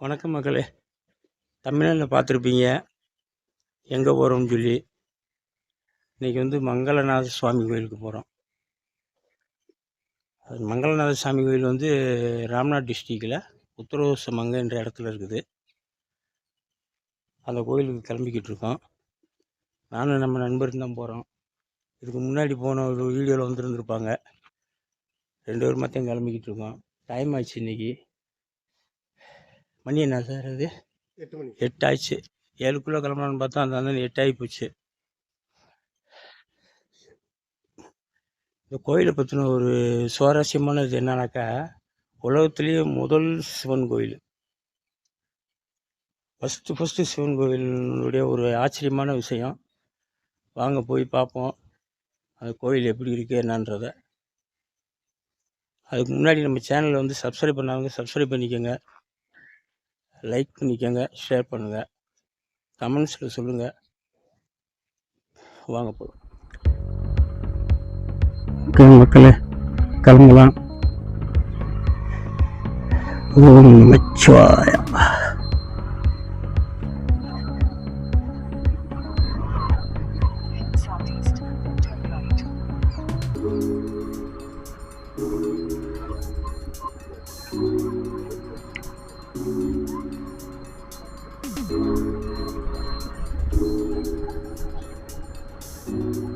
வணக்கம் மக்களே தமிழ்நாட்டில் பார்த்துருப்பீங்க. எங்கே போகிறோம்னு சொல்லி. இன்றைக்கி வந்து மங்களநாத சுவாமி கோயிலுக்கு போகிறோம் அது மங்களநாத சுவாமி கோயில் வந்து ராம்நாத் டிஸ்ட்ரிக்டில் உத்தரவசமங்க என்ற இடத்துல இருக்குது. அந்த கோயிலுக்கு கிளம்பிக்கிட்டு இருக்கோம். நானும் நம்ம நண்பரும் தான் போகிறோம் இதுக்கு முன்னாடி போன ஒரு வீடியோவில் வந்துருந்துருப்பாங்க. ரெண்டு பேரும் மட்டும் கிளம்பிக்கிட்டு இருக்கோம். டைம் ஆச்சு இன்னைக்கு. மணி என்ன சார் அது எட்டு மணி. எட்டு ஆச்சு ஏழுக்குள்ளே கிளம்பலான்னு பார்த்தா அந்த அண்ணன் எட்டு ஆகி போச்சு. இந்த கோயிலை பற்றின ஒரு சுவாரஸ்யமானது என்னன்னாக்கா உலகத்திலேயே முதல் சிவன் கோயில். ஃபஸ்ட்டு ஃபஸ்ட்டு சிவன் கோயிலுடைய ஒரு ஆச்சரியமான விஷயம். வாங்க போய் பார்ப்போம். அந்த கோயில் எப்படி இருக்குது என்னன்றதை. அதுக்கு முன்னாடி நம்ம சேனலை வந்து சப்ஸ்கிரைப் பண்ணாங்க சப்ஸ்கிரைப் பண்ணிக்கோங்க. லைக் பண்ணிக்கோங்க ஷேர் பண்ணுங்கள் கமெண்ட்ஸில் சொல்லுங்கள் வாங்க போகலாம் மக்களே கிளம்பலாம். ஓம்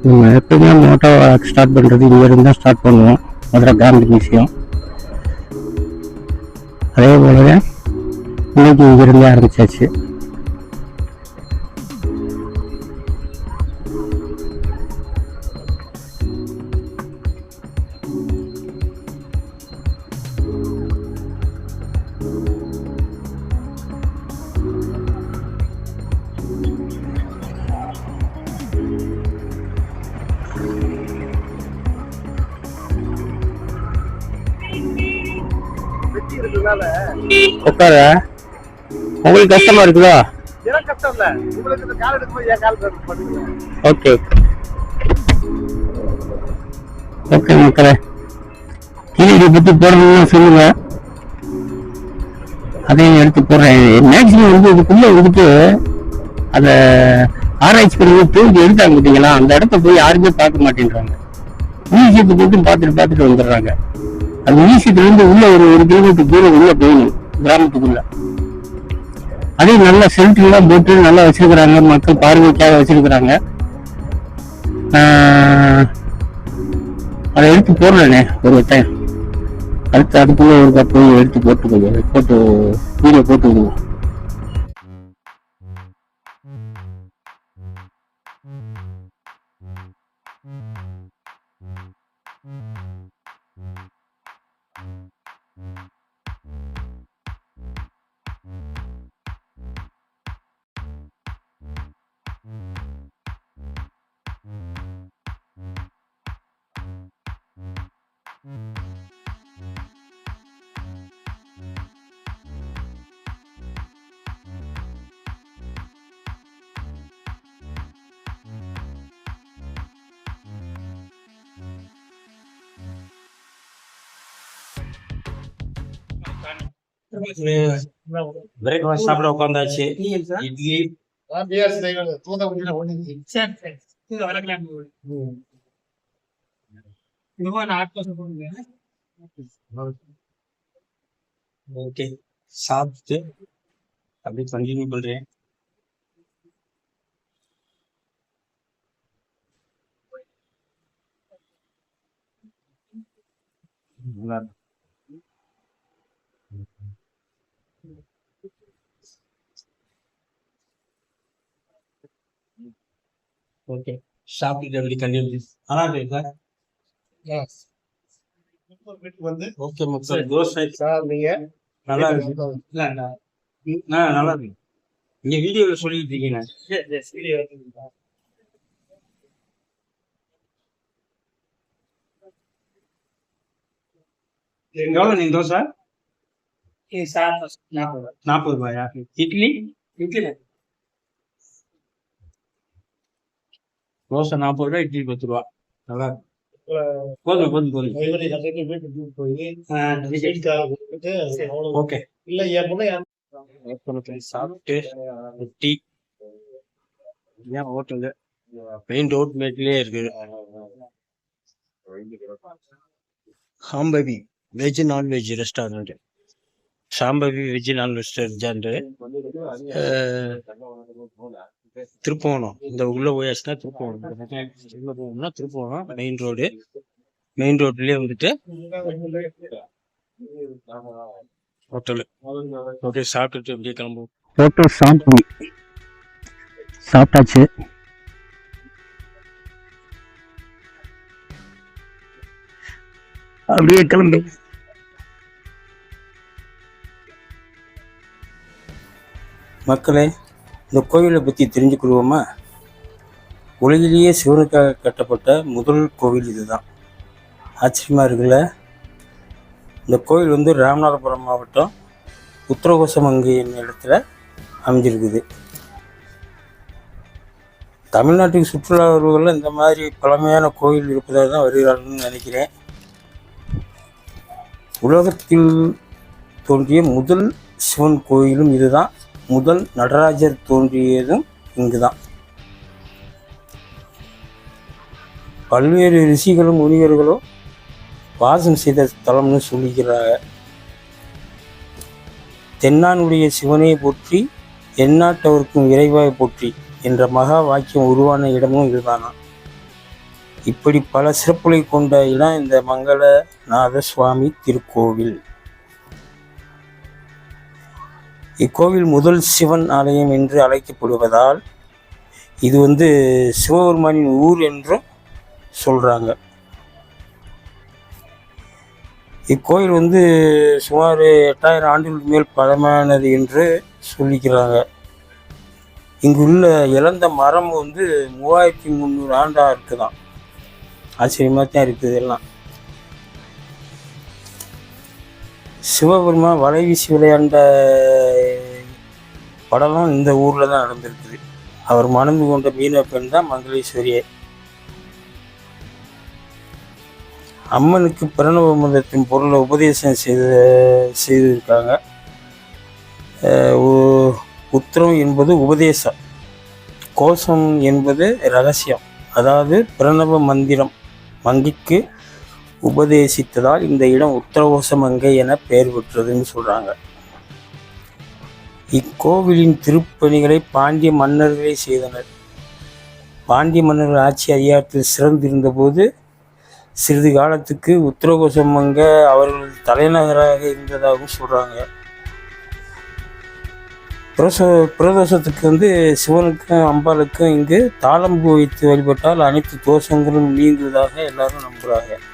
நம்ம எப்பயுமே மோட்டோ ஸ்டார்ட் பண்ணுறது இங்கேருந்து தான் ஸ்டார்ட் பண்ணுவோம். மதுரை காந்தி மியூசியம் அதே போலவே இன்னைக்கு இங்கிருந்து ஆரம்பிச்சாச்சு. உட்கார. உங்களுக்கு கஷ்டமா இருக்குதா? பண்ணுங்க. Okay okay. மக்களே. பற்றி போடணும்னு சொல்லுங்க. அதையும் எடுத்து போடுறேன். மேக்ஸிமம் வந்து இதுக்குள்ள வந்துட்டு அந்த ஆராய்ச்சி பண்ணி தூக்கி எடுத்தாங்க பார்த்தீங்களா அந்த இடத்த போய் யாருமே பார்க்க மாட்டேன்றாங்க. மியூசியத்தை மட்டும் பார்த்துட்டு பார்த்துட்டு வந்துடுறாங்க. அந்த மியூசியத்துல இருந்து உள்ள ஒரு ஒரு கிலோமீட்டர் தூரம் உள்ள போகணும். கிராமத்துக்குள்ள. அதே நல்லா செல்ட்லாம் போட்டு நல்லா வச்சிருக்கிறாங்க மக்கள் பார்வைக்காக வச்சிருக்கிறாங்க. ஆஹ், அதை எடுத்து போடுறேனே ஒரு டைம் அடுத்து அதுக்குள்ள ஒரு போய் எடுத்து போட்டு போட்டு வீடியோ போட்டு விடுவோம் பிரேக்ஃபாஸ்ட் சாப்பிட உட்காந்தாச்சு. இட்லி. ஓகே. சாப்பிட்டு அப்படியே கண்டினியூ பண்றேன். நல்லா இருக்கு. ஓகே சாப்பிட்டுட்டு அப்படி கண்டினியூ நல்லா இருக்கு சார் வீட்டுக்கு வந்து ஓகே மக்கள் தோசை சார் நீங்க நல்லா இருக்கு. இல்ல, நல்லா இருக்கு. நீங்க வீடியோல சொல்லிட்டு இருக்கீங்க. எவ்வளவு நீங்க தோசை? சார் நாற்பது ரூபாயா? இட்லி? இட்லி தோசை நாற்பது ரூபாய் இட்லி பத்து ரூபா நல்லா இருக்கு. போதும் போதும் போதும். ஓகே இல்ல என் பொண்ணு என் ஹோட்டலுக்கு சாப்பிட்டு டீ ஏன் ஹோட்டலு? மெயின் ரோட் மேட்லயே இருக்குது Shambhavi veg non veg restaurant Shambhavi veg non veg restaurant திருப்போணம் இந்த உள்ள போயாச்சுன்னா திருப்போணம் உள்ள போகணும்னா திருப்போணம் மெயின் ரோடு மெயின் ரோட்லயே வந்துட்டு ஹோட்டலு ஓகே சாப்பிட்டுட்டு அப்படியே கிளம்புவோம். போட்டோ சாந்தி. சாப்பிட்டாச்சு. அப்படியே கிளம்பி. மக்களே இந்த கோவிலை பற்றி தெரிஞ்சுக்கிடுவோமா? உலகிலேயே சிவனுக்காக கட்டப்பட்ட முதல் கோவில் இதுதான். ஆச்சரியமாக இருக்குல்ல? இந்த கோவில் வந்து ராமநாதபுரம் மாவட்டம் உத்தரகோசமங்கை என்ற இடத்துல அமைஞ்சிருக்குது. தமிழ்நாட்டுக்கு சுற்றுலா வருவதில் இந்த மாதிரி பழமையான கோவில் இருப்பதாக தான் வருகிறார்கள்னு நினைக்கிறேன். உலகத்தில் தோன்றிய முதல் சிவன் கோயிலும் இதுதான். முதல் நடராஜர் தோன்றியதும் இங்குதான். பல்வேறு ரிஷிகளும் முனிவர்களும் வாசம் செய்த ஸ்தலம்னு சொல்லிக்கிறாங்க தென்னானுடைய சிவனை போற்றி எந்நாட்டவருக்கும் இறைவாய் போற்றி என்ற மகா வாக்கியம் உருவான இடமும் இதுதானா? இப்படி பல சிறப்புகளை கொண்ட இடம் இந்த மங்களநாத சுவாமி திருக்கோவில். இக்கோவில் முதல் சிவன் ஆலயம் என்று அழைக்கப்படுவதால் இது வந்து சிவபெருமானின் ஊர் என்றும் சொல்கிறாங்க இக்கோயில் வந்து சுமார் எட்டாயிரம் ஆண்டுகளுக்கு மேல் பழமையானது என்று சொல்லிக்கிறாங்க. இங்குள்ள இழந்த மரம் வந்து மூவாயிரத்தி முந்நூறு ஆண்டாக இருக்குதாம் ஆச்சரியமாக தான் இருக்குது எல்லாம் சிவபெருமான் வலை வீசி விளையாண்ட படம்லாம் இந்த ஊரில் தான் நடந்திருக்குது. அவர் மணந்து கொண்ட மீனவ பெண் தான் மங்களேஸ்வரியே. அம்மனுக்கு பிரணவ மதத்தின் பொருளை உபதேசம் செய்து செய்திருக்காங்க. அஹ் உ- உத்திரம் என்பது உபதேசம். கோஷம் என்பது ரகசியம். அதாவது பிரணவ மந்திரம். மங்கிக்கு உபதேசித்ததால் இந்த இடம் உத்தரகோசமங்கை என பெயர் பெற்றதுன்னு சொல்கிறாங்க இக்கோவிலின் திருப்பணிகளை பாண்டிய மன்னர்களே செய்தனர். பாண்டிய மன்னர்கள் ஆட்சி அதிகாரத்தில் சிறந்திருந்தபோது சிறிது காலத்துக்கு உத்தரகோசமங்க அவர்கள் தலைநகராக இருந்ததாகவும் சொல்கிறாங்க பிரசோ பிரதோஷத்துக்கு வந்து சிவனுக்கும் அம்பாளுக்கும் இங்கு தாளம்பூ வைத்து வழிபட்டால் அனைத்து தோஷங்களும் நீங்குவதாக எல்லாரும் நம்புகிறாங்க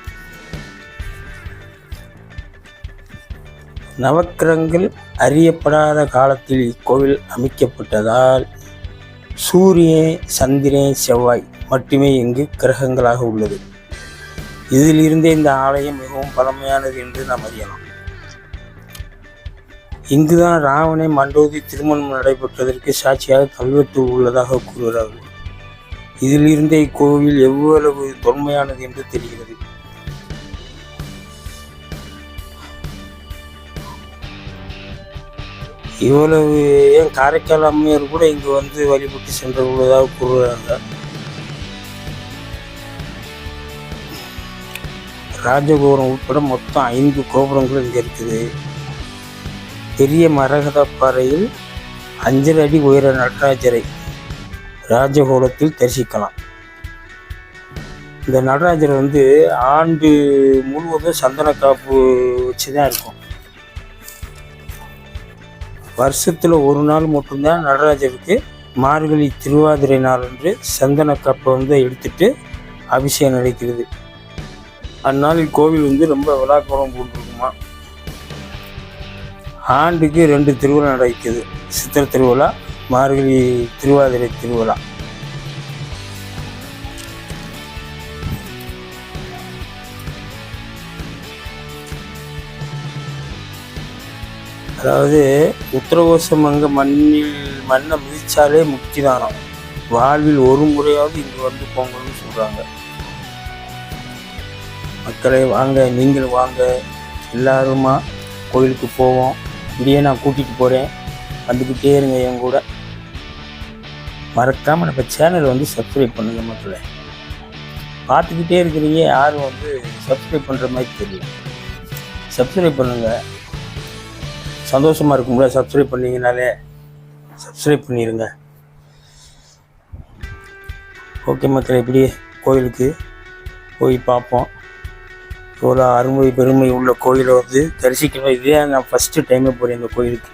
நவக்கிரகங்கள் அறியப்படாத காலத்தில் இக்கோவில் அமைக்கப்பட்டதால் சூரியன் சந்திரன் செவ்வாய் மட்டுமே இங்கு கிரகங்களாக உள்ளது. இதிலிருந்தே இந்த ஆலயம் மிகவும் பழமையானது என்று நாம் அறியலாம். இங்குதான் ராவணை மண்டோதி திருமணம் நடைபெற்றதற்கு சாட்சியாக கல்வெட்டு உள்ளதாக கூறுகிறார்கள். இதிலிருந்தே இக்கோவில் எவ்வளவு தொன்மையானது என்று தெரிகிறது. இவ்வளவு ஏன் காரைக்கால் அம்மையார் கூட இங்கே வந்து வழிபட்டு சென்று உள்ளதாக கூறுகிறாங்க? ராஜகோபுரம் உட்பட மொத்தம் ஐந்து கோபுரங்கள் இங்கே இருக்குது. பெரிய மரகத பாறையில் அடி உயர நடராஜரை ராஜகோலத்தில் தரிசிக்கலாம். இந்த நடராஜர் வந்து ஆண்டு முழுவதும் சந்தன காப்பு வச்சு தான் இருக்கும். வருஷத்தில் ஒரு நாள் மட்டும்தான் நடராஜருக்கு மார்கழி திருவாதிரை நாள் என்று சந்தன கப்பை வந்து எடுத்துட்டு அபிஷேகம் நடக்கிறது. அந்நாளில் கோவில் வந்து ரொம்ப விழாக்கோலம் போட்டிருக்குமா ஆண்டுக்கு ரெண்டு திருவிழா நடக்குது சித்திரை திருவிழா மார்கழி திருவாதிரை திருவிழா. அதாவது உத்தரகோஷம் அங்கே மண்ணில் மண்ணை மிதித்தாலே முக்தி தானம் வாழ்வில் ஒரு முறையாவது இங்கே வந்து போங்கன்னு சொல்கிறாங்க மக்களை வாங்க நீங்களும் வாங்க. எல்லாருமா கோயிலுக்கு போவோம். இங்கேயே நான் கூட்டிகிட்டு போகிறேன் வந்துக்கிட்டே இருங்க என் கூட. மறக்காமல் நம்ம சேனலை வந்து சப்ஸ்கிரைப் பண்ணுங்க மக்களை. பார்த்துக்கிட்டே இருக்கிறீங்க யாரும் வந்து சப்ஸ்கிரைப் பண்ணுற மாதிரி தெரியல. சப்ஸ்கிரைப் பண்ணுங்கள் சந்தோஷமாக இருக்கும்ல. சப்ஸ்கிரைப் பண்ணிங்கனாலே சப்ஸ்கிரைப் பண்ணிடுங்க ஓகே மக்கள் எப்படி கோயிலுக்கு போய் பார்ப்போம். இவ்வளோ அருமை பெருமை உள்ள கோயிலை வந்து தரிசிக்கணும். இதே நான் ஃபஸ்ட்டு டைமே போகிறேன் இந்த கோயிலுக்கு.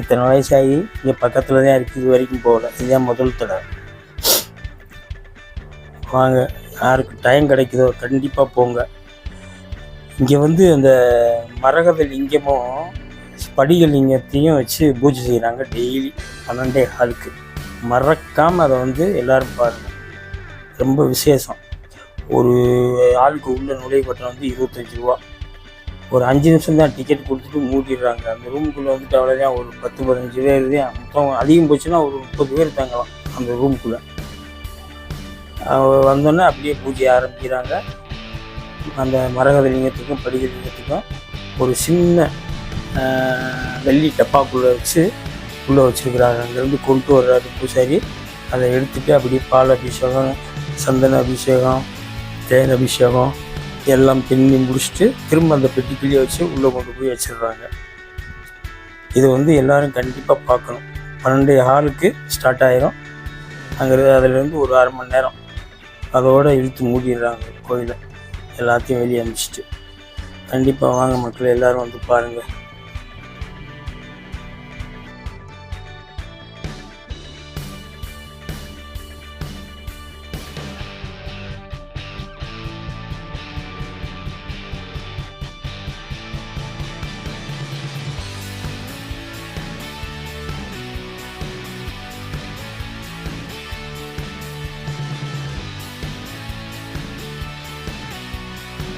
இத்தனை வயசாகி இங்கே பக்கத்தில் தான் இருக்குது இது வரைக்கும் போகல. இதுதான் முதல் தடவை. வாங்க யாருக்கு டைம் கிடைக்குதோ கண்டிப்பாக போங்க. இங்கே வந்து அந்த மரகத லிங்கமும் படிக லிங்கத்தையும் வச்சு பூஜை செய்கிறாங்க டெய்லி பன்னெண்டே காலுக்கு. மறக்காமல் அதை வந்து எல்லோரும் பாருங்கள் ரொம்ப விசேஷம். ஒரு ஆளுக்கு உள்ள நுழைவு கட்டணம் வந்து இருபத்தஞ்சி ரூபா. ஒரு அஞ்சு நிமிஷம் தான் டிக்கெட் கொடுத்துட்டு மூடிடுறாங்க. அந்த ரூமுக்குள்ளே வந்துட்டு அவ்வளோதான் ஒரு பத்து பதினஞ்சு பேர் தான் மொத்தம் அதிகம் போச்சுன்னா ஒரு முப்பது பேர் தங்கலாம் அந்த ரூமுக்குள்ளே வந்தோன்னே அப்படியே பூஜை ஆரம்பிக்கிறாங்க. அந்த மரகத லிங்கத்துக்கும் படிக லிங்கத்துக்கும் ஒரு சின்ன வெள்ளி டப்பாக்குள்ளே வச்சு உள்ளே வச்சுருக்கிறாங்க. அங்கேருந்து கொண்டு வர்றாரு பூசாரி. அதை எடுத்துகிட்டு அப்படியே பால் அபிஷேகம் சந்தன அபிஷேகம் தேன் அபிஷேகம் எல்லாம் பின்னி முடிச்சுட்டு திரும்ப அந்த பெட்டிக்குள்ளேயே வச்சு உள்ளே கொண்டு போய் வச்சிடுறாங்க. இது வந்து எல்லோரும் கண்டிப்பாக பார்க்கணும். பன்னெண்டு ஹாலுக்கு ஸ்டார்ட் ஆயிரும். அங்கே அதுலேருந்து ஒரு அரை மணி நேரம். அதோடு இழுத்து மூடிடுறாங்க கோயிலை. எல்லாத்தையும் வெளியே அனுப்பிச்சிட்டு கண்டிப்பாக வாங்க மக்கள் எல்லோரும் வந்து பாருங்கள்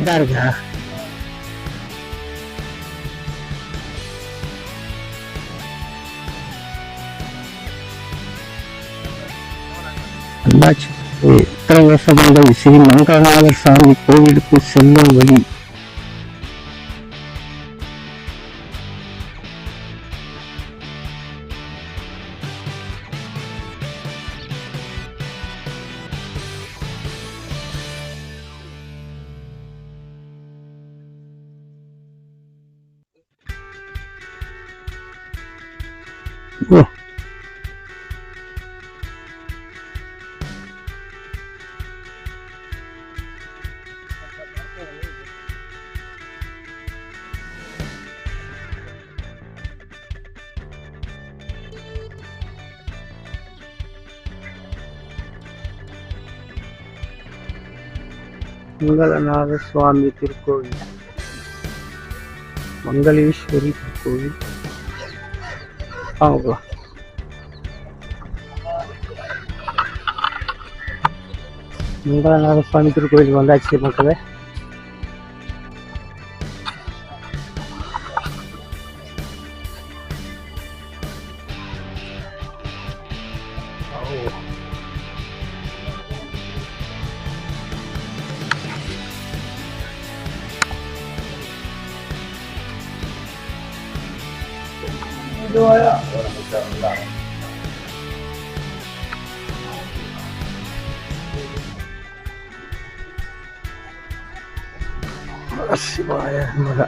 இதா இருக்கா அண்ணாச்சி இத்தனை வருஷமாக ஸ்ரீ மங்கநாதர் சாமி கோவிலுக்கு செல்லும் மங்களநாத சுவாமி திருக்கோவில். மங்களேஸ்வரி திருக்கோவில். வாங்க மங்களநாத சுவாமி திருக்கோவில் வந்தாச்சு மக்களே. 아씨 뭐야 뭐야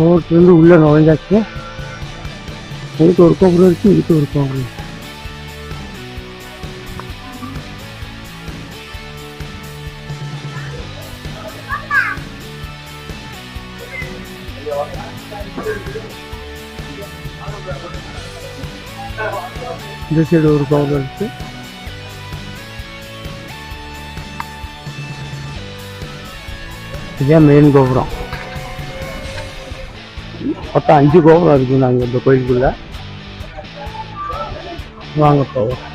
어, 그런데 올려놓은 자체? 여기도 그렇고, 그렇지, 이것도 그렇고, 그렇지. இந்த சைடு ஒரு கோபுரம் இருக்கு. இதுதான் மெயின் கோபுரம். மொத்தம் அஞ்சு கோபுரம் இருக்கு நாங்கள் இந்த கோயிலுக்குள்ள. வாங்க போவோம்.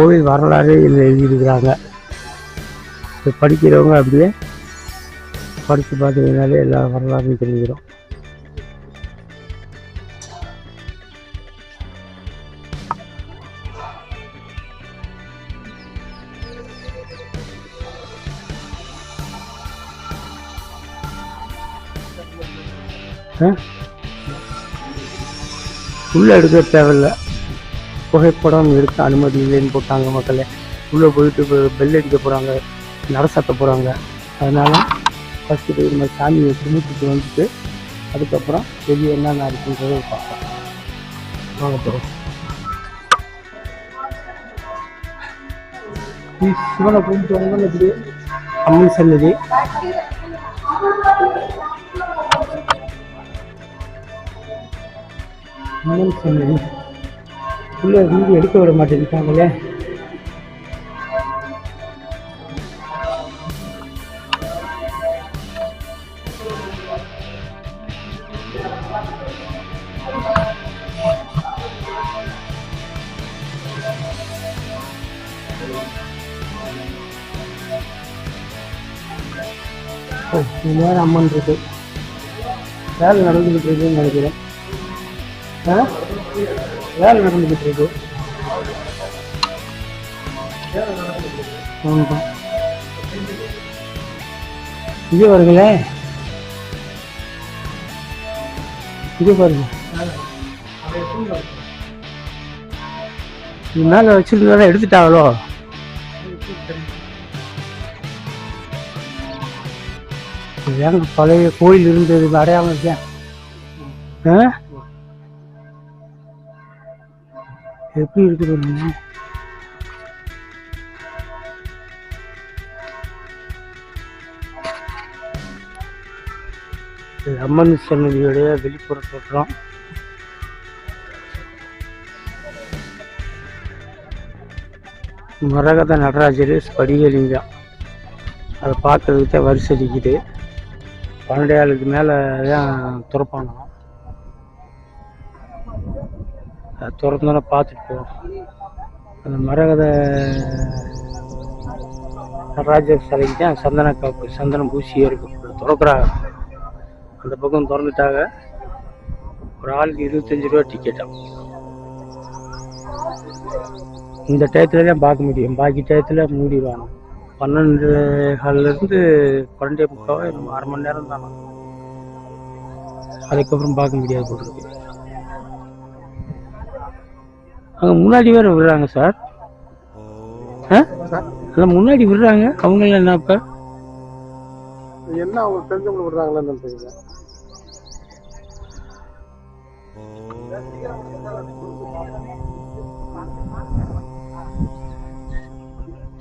கோவில் வரலாறு இதில் எழுதியிருக்கிறாங்க. இது படிக்கிறவங்க அப்படியே படித்து பார்த்தீங்கன்னாலே எல்லா வரலாறும் தெரிஞ்சிடும். உள்ளே எடுக்க தேவையில்லை. புகைப்படம் எடுக்க அனுமதி இல்லைன்னு போட்டாங்க மக்களே. உள்ளே போயிட்டு பெல் அடிக்க போகிறாங்க நட போகிறாங்க அதனால் ஃபஸ்ட்டு போய் நம்ம சாமியை கும்பிட்டுட்டு வந்துட்டு அதுக்கப்புறம் வெளியே என்னென்ன இருக்குன்றதை பார்ப்போம் வாங்க போகிறோம் சிவனை கும்பிட்டு வந்தோம்னு இப்படி அம்மன் சன்னதி. அம்மன் சன்னதி. உள்ள வீடு எடுக்க விட மாட்டேங்கிட்டாங்களே நேரம் அம்மன் இருக்கு. வேலை நடந்துக்கிட்டு இருக்குன்னு நினைக்கிறேன். ஆ? வேலை நடந்துகிட்டு இருக்கு ஆமாப்பா இது வருங்களே. இங்கே பாருங்க. இது மேலே வச்சிருந்ததால எடுத்துட்டாங்களோ? ஏங்க பழைய கோயில் இருந்தது அடையாளம் இருக்கேன் ஆ? எப்படி இருக்குது பாருங்க. அம்மன் சன்னதியுடைய வெளிப்புற தோற்றம். மரகத நடராஜர் ஸ்படிகலிங்கம் அதை பார்க்கறதுக்கு தான் வரிசை அடிக்குது. பன்னெண்டு ஆளுக்கு மேலே தான் திறப்பாங்க திறந்தோன்னே பார்த்துட்டு போவோம் அந்த மரகத நடராஜர் சிலைக்கு தான் சந்தன காப்பு சந்தனம் பூசி இருக்கும் திறக்கிறாங்க. அந்த பக்கம் திறந்துட்டாங்க. ஒரு ஆளுக்கு இருபத்தஞ்சி ரூபா டிக்கெட்டாக இந்த டயத்துல தான் பார்க்க முடியும். பாக்கி டயத்தில் மூடிடுவாங்க. பன்னெண்டு காலிலேருந்து பன்னெண்டே முக்காவோ அரை மணி நேரம் தானே. அதுக்கப்புறம் பார்க்க முடியாது போட்டுருக்கு அங்கே முன்னாடி வேற விடுறாங்க சார். ஆ? அதான் முன்னாடி விடுறாங்க. அவங்கள என்ன இப்போ என்ன அவங்களுக்கு தெரிஞ்சவங்க விடுறாங்களான்னு தெரியல.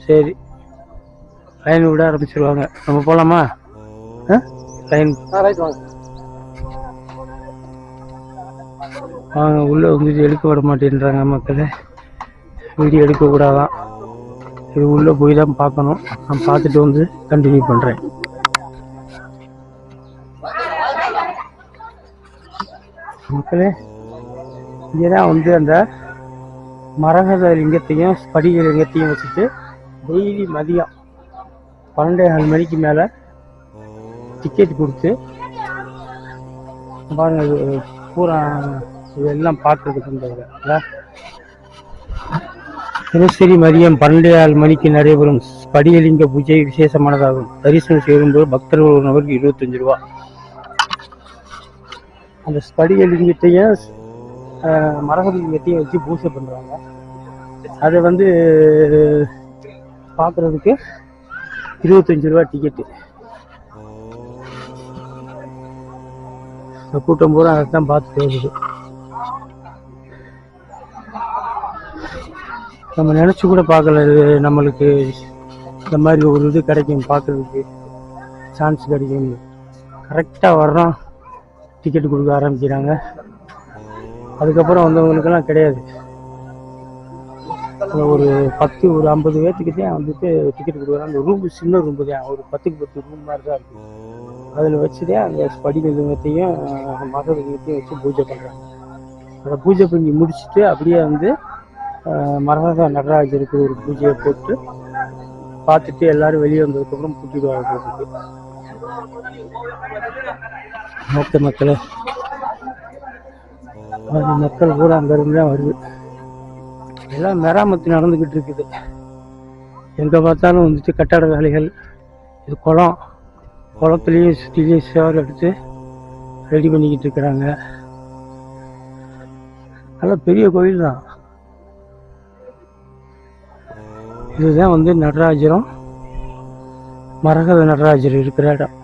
சரி. லைன் விட ஆரம்பிச்சிருவாங்க. நம்ம போகலாமா ஆ? லைன் ரைட் வாங்க. வாங்க உள்ளே வந்துட்டு எடுக்க விட மாட்டேன்றாங்க மக்களை. வீடியோ எடுக்கக்கூடாதான் இது உள்ளே போய் தான் பார்க்கணும். நான் பார்த்துட்டு வந்து கண்டினியூ பண்ணுறேன் மக்களே இங்கே தான் வந்து அந்த மரகத லிங்கத்தையும் படிக லிங்கத்தையும் வச்சுட்டு டெய்லி மதியம் பன்னெண்டே நாலு மணிக்கு மேலே டிக்கெட் கொடுத்து பாருங்க பூரா இதெல்லாம் பார்க்கறதுக்கு வந்தவங்க தினசரி மதியம் பன்னெண்டு ஆறு மணிக்கு நடைபெறும் படியலிங்க பூஜை விசேஷமானதாகும். தரிசனம் செய்யும்போது பக்தர்கள் ஒரு நபருக்கு இருபத்தஞ்சு ரூபா. அந்த ஸ்படிகலிங்கத்தையும் ஆஹ், வச்சு பூஜை பண்ணுறாங்க அதை வந்து பார்க்குறதுக்கு இருபத்தஞ்சு ரூபா டிக்கெட்டு கூட்டம் பூரா அதை தான் பார்த்துட்டு வருது நம்ம நினச்சி கூட பார்க்கல. இது நம்மளுக்கு இந்த மாதிரி ஒரு இது கிடைக்கும் பார்க்குறதுக்கு. சான்ஸ் கிடைக்கும். கரெக்டாக வர்றோம். டிக்கெட் கொடுக்க ஆரம்பிக்கிறாங்க. அதுக்கப்புறம் வந்தவங்களுக்கெல்லாம் கிடையாது. ஒரு பத்து ஒரு ஐம்பது பேர்த்துக்கு தான் வந்துட்டு டிக்கெட் கொடுக்குறாங்க. அந்த ரூம் சின்ன ரூம் தான். ஒரு பத்துக்கு பத்து ரூம் மாதிரி தான் இருக்குது அதில் வச்சுட்டே அந்த ஸ்படிக லிங்கத்தையும் வச்சு பூஜை பண்ணுறாங்க அதை பூஜை பண்ணி முடிச்சுட்டு அப்படியே வந்து மரகத நடராஜருக்கு ஒரு பூஜையை போட்டு பார்த்துட்டு எல்லாரும் வெளியே வந்ததுக்கப்புறம் கூட்டிட்டு வீட்டுக்கு. ஓகே மக்களே. மக்கள் கூட அங்கேருந்து தான் வருது. எல்லாம் மெராமத்து நடந்துக்கிட்டு இருக்குது. எங்கே பார்த்தாலும் வந்துட்டு கட்டட வேலைகள் இது குளம். குளத்துலேயும் சுற்றிலையும் சேவல் எடுத்து ரெடி பண்ணிக்கிட்டு இருக்கிறாங்க. நல்லா பெரிய கோயில் தான். இதுதான் வந்து நடராஜரும் மரகத நடராஜர் இருக்கிற இடம்.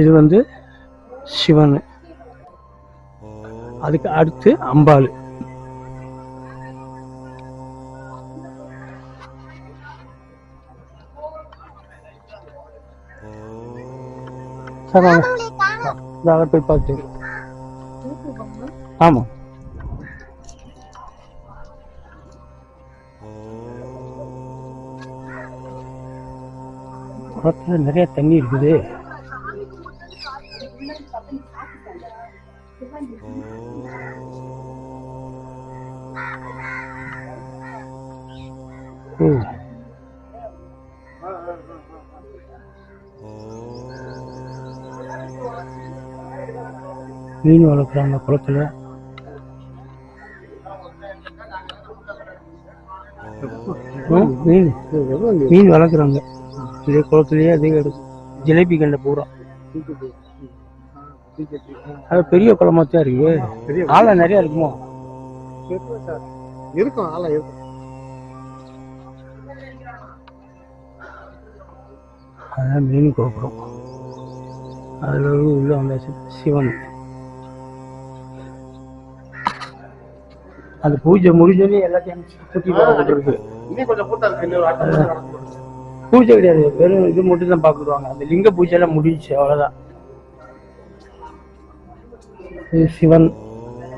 இது வந்து சிவன். அதுக்கு அடுத்து அம்பாள். சார் போய் பார்த்து ஆமாம் குளத்துல நிறைய தண்ணி இருக்குது. ஓ மீன் வளர்க்குறாங்க குளத்துல. மீன். மீன் வளர்க்குறாங்க. இதே குளத்துலயே அதிகம் எடுக்கும் ஜிலேபி கண்டை பூரா. அது பெரிய குளமா தான் இருக்கு. ஆளை நிறைய இருக்குமோ? இருக்கும் ஆளா இருக்கும். அதான் மீன் கோபுரம். அதில் உள்ள வந்தாச்சு சிவன். அந்த பூஜை முடிஞ்சோடனே எல்லாத்தையும் சுற்றி கூட்டம் இருக்கு பூஜை கிடையாது. வெறும் இது மட்டும் தான் பார்க்குறாங்க அந்த லிங்க பூஜை எல்லாம் முடிஞ்சுச்சு அவ்வளோதான் இது சிவன்.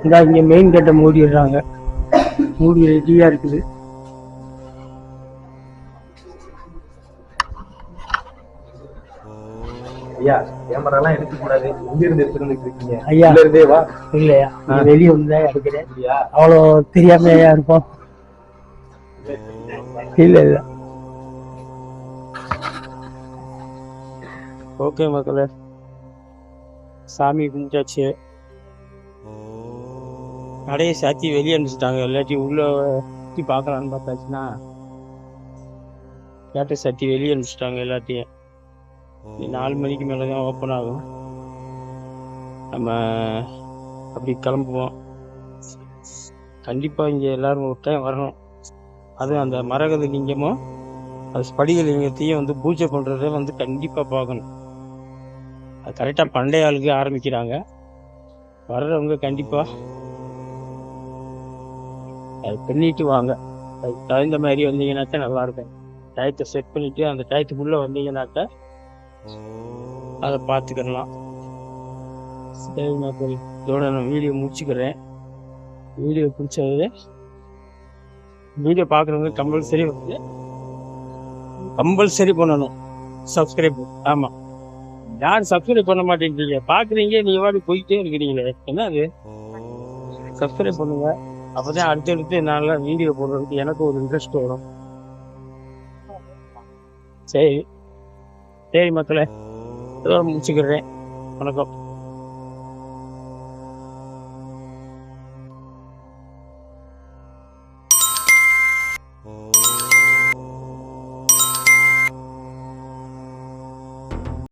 இந்த இங்கே மெயின் கேட்டை மூடிடுறாங்க மூடி ரெடியாக இருக்குது. ஐயா கேமரா எல்லாம் எடுக்க கூடாது இங்க இருந்து எடுத்துட்டு இருக்கீங்க? ஐயா. உள்ள இருந்தே வா. இல்லையா? நான் வெளியே வந்து எடுக்கிறேன். அவ்வளோ தெரியாமையா இருப்போம். இல்லை இல்லை. ஓகே மக்களே. சாமி கும்பிட்டாச்சு. கடையை சாத்தி வெளியே அனுப்பிச்சிட்டாங்க. இல்லாட்டி உள்ள சுற்றி பார்க்கலான்னு பார்த்தாச்சுன்னா கேட்டை சாத்தி வெளியே அனுப்பிச்சிட்டாங்க எல்லாத்தையும். நாலு மணிக்கு மேலே தான் ஓப்பன் ஆகும். நம்ம அப்படி கிளம்புவோம். கண்டிப்பாக இங்கே எல்லோரும் ஒரு டைம் வரணும். அதுவும் அந்த மரகத லிங்கமும் அது ஸ்படிக லிங்கத்தையும் வந்து பூஜை பண்ணுறத வந்து கண்டிப்பாக பார்க்கணும். அது கரெக்டாக பண்டைய ஆளுக்கு ஆரம்பிக்கிறாங்க. வர்றவங்க கண்டிப்பாக அது பண்ணிட்டு வாங்க. அதுக்கு தகுந்த மாதிரி வந்தீங்கன்னாக்கா நல்லா இருக்கும். டயத்தை செட் பண்ணிட்டு அந்த டயத்துக்குள்ளே வந்தீங்கன்னாக்கா அதை பார்த்துக்கிடலாம் சரி மக்கள் இதோட நான் வீடியோ முடிச்சுக்கிறேன். வீடியோ பிடிச்சது வீடியோ பார்க்குறவங்க கம்பல்சரி வந்து கம்பல்சரி பண்ணணும். சப்ஸ்கிரைப் ஆமாம் யார் சப்ஸ்கிரைப் பண்ண மாட்டேங்கிறீங்க பார்க்குறீங்க நீங்கள் வாடி போயிட்டே இருக்கிறீங்களே. என்ன அது சப்ஸ்கிரைப் பண்ணுங்க. அப்பதான் அடுத்தடுத்து நல்லா வீடியோ போடுறதுக்கு எனக்கு ஒரு இன்ட்ரெஸ்ட் வரும். சரி. சரி மக்களே முடிச்சுக்கிறேன். வணக்கம்.